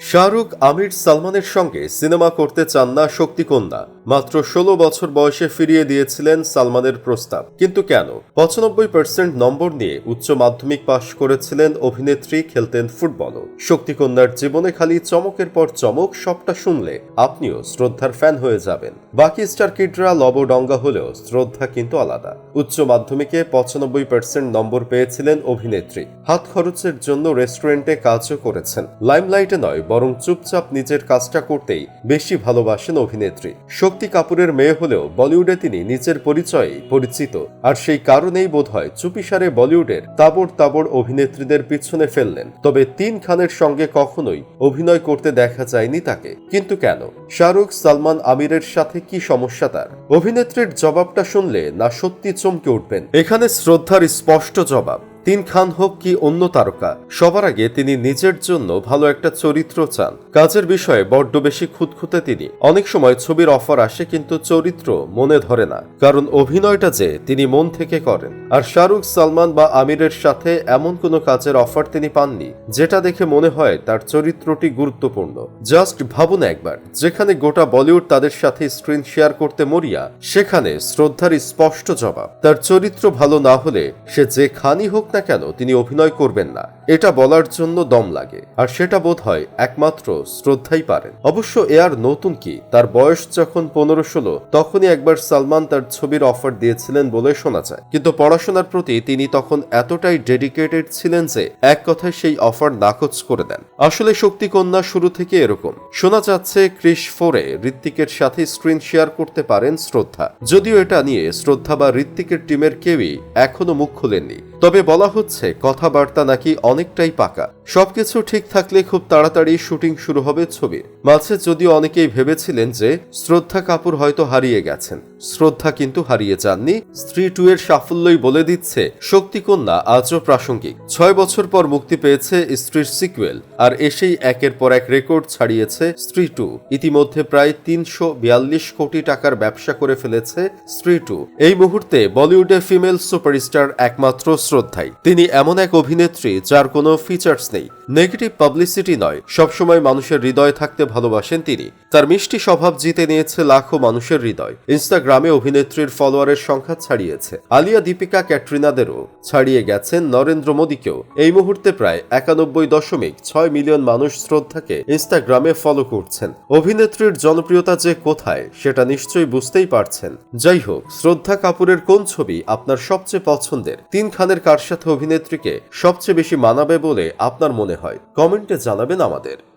শাহরুখ আমির সালমানের সঙ্গে সিনেমা করতে চান না শক্তিকন্যা। মাত্র ষোলো বছর বয়সে ফিরিয়ে দিয়েছিলেন সালমানের প্রস্তাব। কিন্তু কেন? পঁচানব্বই পার্সেন্ট নম্বর নিয়ে উচ্চ মাধ্যমিক পাশ করেছিলেন অভিনেত্রী, খেলতেন ফুটবলও। শক্তিকন্যার জীবনে খালি চমকের পর চমক, সবটা শুনলে আপনিও শ্রদ্ধার ফ্যান হয়ে যাবেন। বাকি স্টার কিডরা লবডঙ্গা হলেও শ্রদ্ধা কিন্তু আলাদা। উচ্চ মাধ্যমিকে পঁচানব্বই পার্সেন্ট নম্বর পেয়েছিলেন অভিনেত্রী। হাত খরচের জন্য রেস্টুরেন্টে কাজও করেছেন। লাইমলাইটে নয় বরং চুপচাপ নিজের কাজটা করতেই বেশি ভালোবাসেন অভিনেত্রী। শক্তি কাপুরের মেয়ে হলেও বলিউডে তিনি নিজের পরিচয়েই পরিচিত। আর সেই কারণেই বোধহয় চুপিসারে বলিউডের তাবড় তাবড় অভিনেত্রীদের পিছনে ফেললেন। তবে তিন খানের সঙ্গে কখনোই অভিনয় করতে দেখা যায়নি তাকে। কিন্তু কেন? শাহরুখ, সালমান আমিরের সাথে কি সমস্যা তার? অভিনেত্রীর জবাবটা শুনলে না সত্যি চমকে উঠবেন। এখানে শ্রদ্ধার স্পষ্ট জবাব। তিন খান হোক কি অন্য তারকা, সবার আগে তিনি নিজের জন্য ভালো একটা চরিত্র চান। কাজের বিষয়ে বড্ড বেশি খুঁতখুঁতে তিনি। অনেক সময় ছবির অফার আসে কিন্তু চরিত্র মনে ধরে না, কারণ অভিনয়টা যে তিনি মন থেকে করেন। আর শাহরুখ, সালমান বা আমিরের সাথে এমন কোনো কাজের অফার তিনি পাননি, যেটা দেখে মনে হয় তার চরিত্রটি গুরুত্বপূর্ণ। জাস্ট ভাবুন একবার, যেখানে গোটা বলিউড তাদের সাথে স্ক্রিন শেয়ার করতে মরিয়া, সেখানে শ্রদ্ধার স্পষ্ট জবাব। তার চরিত্র ভালো না হলে সে যে খানই হোক না কেন? তিনি অভিনয় করবেন না। এটা বলার জন্য দম লাগে, আর সেটা বোধ হয় একমাত্র শ্রদ্ধাই পারেন। অবশ্য এ আর নতুন কি? তার বয়স যখন পনেরো ষোলো, তখনই একবার সালমান তার ছবির অফার দিয়েছিলেন বলে শোনা যায়। কিন্তু পড়াশোনার প্রতি তিনি তখন এতটাই ডেডিকেটেড ছিলেন যে এক কথায় সেই অফার নাকচ করে দেন। আসলে শক্তি কন্যা শুরু থেকে এরকম। শোনা যাচ্ছে ক্রিস ফোরে ঋত্বিকের সাথে স্ক্রিন শেয়ার করতে পারেন শ্রদ্ধা। যদিও এটা নিয়ে শ্রদ্ধা বা ঋত্বিকের টিমের কেউই এখনও মুখ খোলেননি। তবে বলা হচ্ছে, কথাবার্তা নাকি অনেকটাই পাকা। সবকিছু ঠিক থাকলে খুব তাড়াতাড়ি শুটিং শুরু হবে ছবির মাঝে যদিও অনেকেই ভেবেছিলেন যে শ্রদ্ধা কাপুর হয়তো হারিয়ে গেছেন। শ্রদ্ধা কিন্তু হারিয়ে যাননি। স্ত্রী টু এর সাফল্যই বলে দিচ্ছে শক্তিকন্যা আজও প্রাসঙ্গিক। ছয় বছর পর মুক্তি পেয়েছে স্ত্রীর সিকুয়েল, আর এসেই একের পর এক রেকর্ড ছাড়িয়েছে স্ত্রী টু। ইতিমধ্যে প্রায় তিনশো বিয়াল্লিশ কোটি টাকার ব্যবসা করে ফেলেছে স্ত্রী টু। এই মুহূর্তে বলিউডে ফিমেল সুপারস্টার একমাত্র শ্রদ্ধাই। তিনি এমন এক অভিনেত্রী যার কোনো ফিচার্স নেই। নেগেটিভ পাবলিসিটি নয়। সবসময় মানুষের হৃদয়ে থাকতে ভালোবাসেন তিনি। তার মিষ্টি স্বভাব জিতে নিয়েছে লাখো মানুষের হৃদয়। ইনস্টাগ্রামে অভিনেত্রীর ফলোয়ারের সংখ্যা ছাড়িয়েছে। আলিয়া দীপিকা ক্যাটরিনাদেরও ছাড়িয়ে গেছেন নরেন্দ্র মোদীকেও। এই মুহূর্তে প্রায় একানব্বই দশমিক ছয় মিলিয়ন মানুষ শ্রদ্ধাকে ইনস্টাগ্রামে ফলো করছেন। অভিনেত্রীর জনপ্রিয়তা যে কোথায়, সেটা নিশ্চয়ই বুঝতেই পারছেন। যাই হোক, শ্রদ্ধা কাপুরের কোন ছবি আপনার সবচেয়ে পছন্দের? তিন খানের কার সাথে অভিনেত্রীকে সবচেয়ে বেশি মানাবে বলে আপনার মনে হয়। কমেন্টে জানাবেন আমাদের।